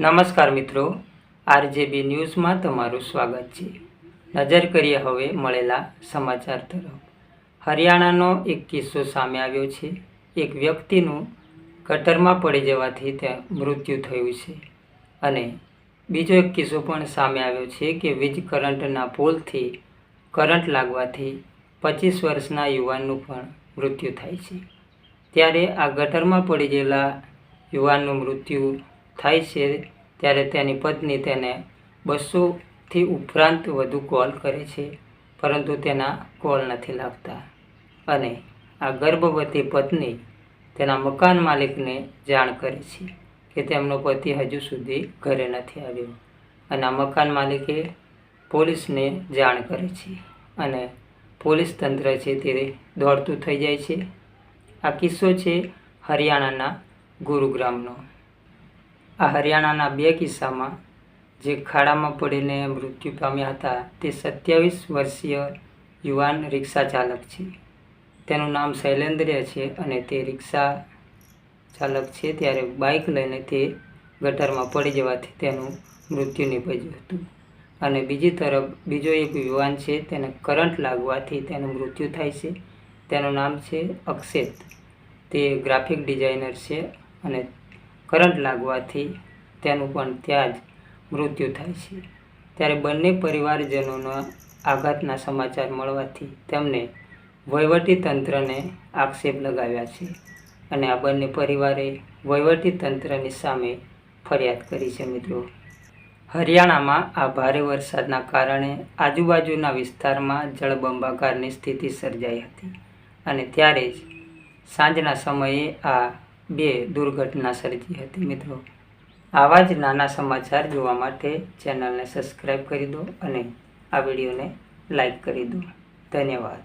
નમસ્કાર મિત્રો. આરજેબી ન્યૂઝમાં તમારું સ્વાગત છે. નજર કરીએ હવે મળેલા સમાચાર તરફ. હરિયાણાનો એક કિસ્સો સામે આવ્યો છે. એક વ્યક્તિનું ગટરમાં પડી જવાથી ત્યાં મૃત્યુ થયું છે. અને બીજો એક કિસ્સો પણ સામે આવ્યો છે કે વીજ કરંટના પોલથી કરંટ લાગવાથી પચીસ વર્ષના યુવાનનું પણ મૃત્યુ થાય છે. ત્યારે આ ગટરમાં પડી ગયેલા યુવાનનું મૃત્યુ થાય છે ત્યારે તેની પત્ની તેને બસોથી ઉપરાંત વધુ કોલ કરે છે, પરંતુ તેના કોલ નથી લાગતા. અને આ ગર્ભવતી પત્ની તેના મકાન માલિકને જાણ કરે છે કે તેમનો પતિ હજુ સુધી ઘરે નથી આવ્યો. અને આ મકાન માલિકે પોલીસને જાણ કરે છે અને પોલીસ તંત્ર છે તે દોડતું થઈ જાય છે. આ કિસ્સો છે હરિયાણાના ગુરુગ્રામનો. આ હરિયાણાના બે કિસ્સામાં જે ખાડામાં પડીને મૃત્યુ પામ્યા હતા તે સત્યાવીસ વર્ષીય યુવાન રિક્ષા ચાલક છે. તેનું નામ શૈલેન્દ્ર છે અને તે રિક્ષા ચાલક છે ત્યારે બાઇક લઈને તે ગટરમાં પડી જવાથી તેનું મૃત્યુ નીપજ્યું હતું. અને બીજી તરફ બીજો એક યુવાન છે, તેને કરંટ લાગવાથી તેનું મૃત્યુ થાય છે. તેનું નામ છે અક્ષેત. તે ગ્રાફિક ડિઝાઇનર છે અને કરંટ લાગવાથી તેનું પણ ત્યાં જ મૃત્યુ થાય છે. ત્યારે બંને પરિવારજનોના આઘાતના સમાચાર મળવાથી તેમને વહીવટી તંત્રને આક્ષેપ લગાવ્યા છે અને આ બંને પરિવારે વહીવટી તંત્રની સામે ફરિયાદ કરી છે મિત્રો. હરિયાણામાં આ ભારે વરસાદના કારણે આજુબાજુના વિસ્તારમાં જળબંબાકારની સ્થિતિ સર્જાઈ હતી અને ત્યારે જ સાંજના સમયે આ બે દુર્ઘટના સર્જી હતી મિત્રો. આવા જ નાના સમાચાર જોવા માટે ચેનલને સબસ્ક્રાઈબ કરી દો અને આ વિડીયોને લાઈક કરી દો. ધન્યવાદ.